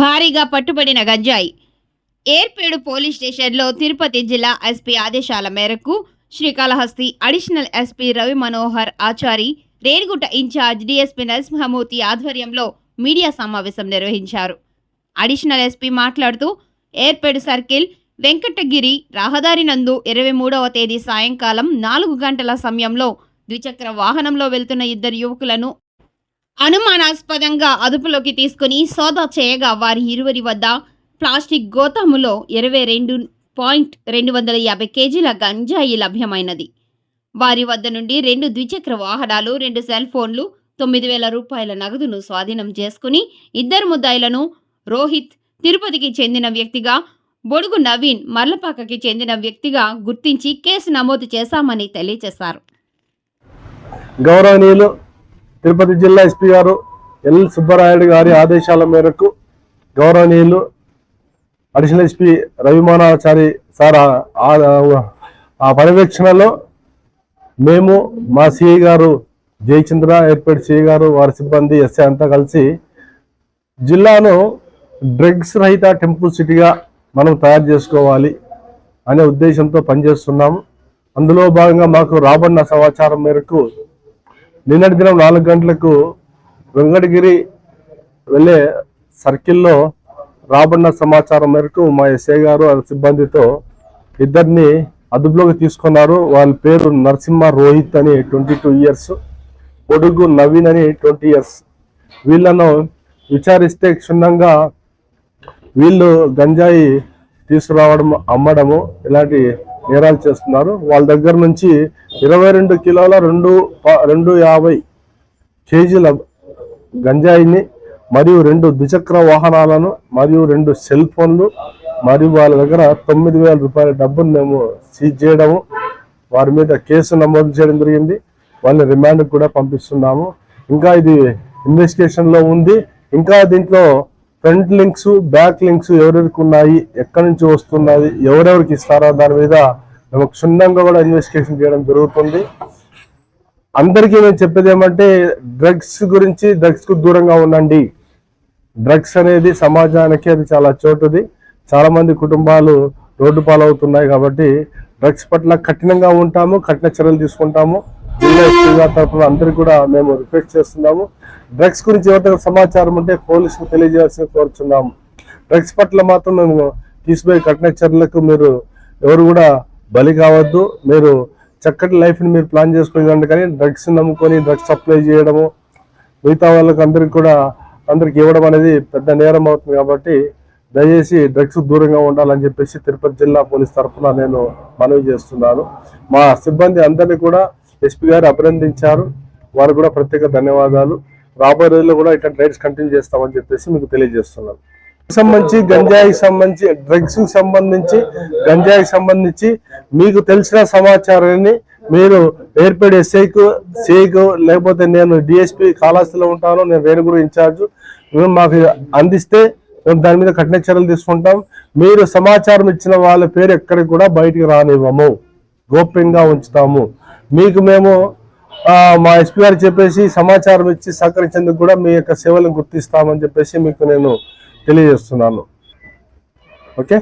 భారీగా పట్టుబడిన గంజాయి. ఏర్పేడు పోలీస్ స్టేషన్లో తిరుపతి జిల్లా ఎస్పీ ఆదేశాల మేరకు Srikalahasti additional SP Ravi Manohar Achari Renigunta in charge DSP Narasimhamurthy ఆధ్వర్యంలో మీడియా సమావేశం నిర్వహించారు. అడిషనల్ ఎస్పీ మాట్లాడుతూ ఏర్పేడు సర్కిల్ వెంకటగిరి రహదారి నందు ఇరవై మూడవ తేదీ సాయంకాలం నాలుగు గంటల సమయంలో ద్విచక్ర వాహనంలో వెళ్తున్న ఇద్దరు యువకులను అనుమానాస్పదంగా అదుపులోకి తీసుకుని సోదా చేయగా వారి ఇరువురి వద్ద ప్లాస్టిక్ గోతాములో ఇరవై రెండు పాయింట్ రెండు వందల యాభై కేజీల గంజాయి లభ్యమైనది. వారి వద్ద నుండి రెండు ద్విచక్ర వాహనాలు రెండు సెల్ ఫోన్లు తొమ్మిది వేల రూపాయల నగదును స్వాధీనం చేసుకుని ఇద్దరు ముద్దాయిలను రోహిత్ తిరుపతికి చెందిన వ్యక్తిగా బొడుగు నవీన్ మర్లపాకకి చెందిన వ్యక్తిగా గుర్తించి కేసు నమోదు చేశామని తెలియజేశారు గౌరవనీయులు తిరుపతి జిల్లా ఎస్పీ గారు ఎల్ సుబ్బరాయుడు గారి ఆదేశాల మేరకు గౌరవనీయులు అడిషనల్ ఎస్పీ రవిమానాచారి సార్ ఆ- పర్యవేక్షణలో మేము మా సిఐ గారు జయచంద్ర ఏర్పాటు సిఐ గారు వారి సిబ్బంది ఎస్ఐ అంతా కలిసి జిల్లాను డ్రగ్స్ రహిత టెంపుల్ సిటీగా మనం తయారు చేసుకోవాలి అనే ఉద్దేశంతో పనిచేస్తున్నాము అందులో భాగంగా మాకు రాబడిన సమాచారం మేరకు నిన్నటి దినం నాలుగు గంటలకు వెంకటగిరి వెళ్ళే సర్కిల్లో రాబడిన సమాచారం మేరకు మా ఎస్ఐ గారు వాళ్ళ సిబ్బందితో ఇద్దరిని అదుపులోకి తీసుకున్నారు. వాళ్ళ పేరు నరసింహ రోహిత్ అని ట్వంటీ టూ ఇయర్స్ పొడుగు నవీన్ అని ట్వంటీ ఇయర్స్. వీళ్ళను విచారిస్తే క్షుణ్ణంగా వీళ్ళు గంజాయి తీసుకురావడం అమ్మడము ఇలాంటి నేరాలు చేస్తున్నారు. వాళ్ళ దగ్గర నుంచి ఇరవై రెండు కిలోల రెండు రెండు యాభై కేజీల గంజాయిని మరియు రెండు ద్విచక్ర వాహనాలను మరియు రెండు సెల్ ఫోన్లు మరియు వాళ్ళ దగ్గర తొమ్మిది వేల రూపాయల డబ్బును మేము సీజ్ చేయడము వారి మీద కేసు నమోదు చేయడం జరిగింది. వాళ్ళని రిమాండ్ కూడా పంపిస్తున్నాము. ఇంకా ఇది ఇన్వెస్టిగేషన్లో ఉంది. ఇంకా దీంట్లో ఫ్రంట్ లింక్స్ బ్యాక్ లింక్స్ ఎవరెవరికి ఉన్నాయి ఎక్కడి నుంచి వస్తున్నది ఎవరెవరికి ఇస్తారా దాని మీద మేము క్షుణ్ణంగా కూడా ఇన్వెస్టిగేషన్ చేయడం జరుగుతుంది. అందరికీ నేను చెప్పేది ఏమంటే డ్రగ్స్ గురించి డ్రగ్స్కు దూరంగా ఉండండి. డ్రగ్స్ అనేది సమాజానికి అది చాలా చోటుది. చాలా మంది కుటుంబాలు రోడ్డు పాలవుతున్నాయి కాబట్టి డ్రగ్స్ పట్ల కఠినంగా ఉంటాము కఠిన చర్యలు తీసుకుంటాము. జిల్లా ఎస్పీ తరఫున అందరికీ కూడా మేము రిక్వెస్ట్ చేస్తున్నాము. డ్రగ్స్ గురించి ఎవరికైనా సమాచారం ఉంటే పోలీసుకు తెలియజేయాల్సి కోరుచున్నాము డ్రగ్స్ పట్ల మాత్రం మేము తీసిపోయే కఠిన చర్యలకు మీరు ఎవరు కూడా బలి కావద్దు. మీరు చక్కటి లైఫ్ని మీరు ప్లాన్ చేసుకుని కానీ డ్రగ్స్ నమ్ముకొని డ్రగ్స్ సప్లై చేయడము మిగతా వాళ్ళకి అందరికి కూడా అందరికి ఇవ్వడం అనేది పెద్ద నేరం అవుతుంది కాబట్టి దయచేసి డ్రగ్స్ దూరంగా ఉండాలని చెప్పేసి తిరుపతి జిల్లా పోలీస్ తరఫున నేను మనవి చేస్తున్నాను. మా సిబ్బంది అందరినీ కూడా ఎస్పీ గారు అభినందించారు. వారు కూడా ప్రత్యేక ధన్యవాదాలు. రాబోయే రోజుల్లో కూడా ఇట్లాంటి రైడ్స్ కంటిన్యూ చేస్తామని చెప్పేసి మీకు తెలియజేస్తున్నాను సంబంధించి గంజాయికి సంబంధించి డ్రగ్స్ సంబంధించి గంజాయికి సంబంధించి మీకు తెలిసిన సమాచారాన్ని మీరు ఏర్పడి ఎస్ఐకు సిఐకు లేకపోతే నేను డిఎస్పి కాళాస్తిలో ఉంటాను నేను రేణుగురు ఇన్ఛార్జ్. మేము మాకు అందిస్తే మేము దాని మీద కఠిన చర్యలు తీసుకుంటాం. మీరు సమాచారం ఇచ్చిన వాళ్ళ పేరు ఎక్కడికి కూడా బయటికి రానివ్వము. గోప్యంగా ఉంచుతాము. మీకు మేము మా ఎస్పీ గారు చెప్పేసి సమాచారం ఇచ్చి సహకరించేందుకు కూడా మీ యొక్క సేవలను గుర్తిస్తామని చెప్పేసి మీకు నేను తెలియజేస్తున్నాను. ఓకే?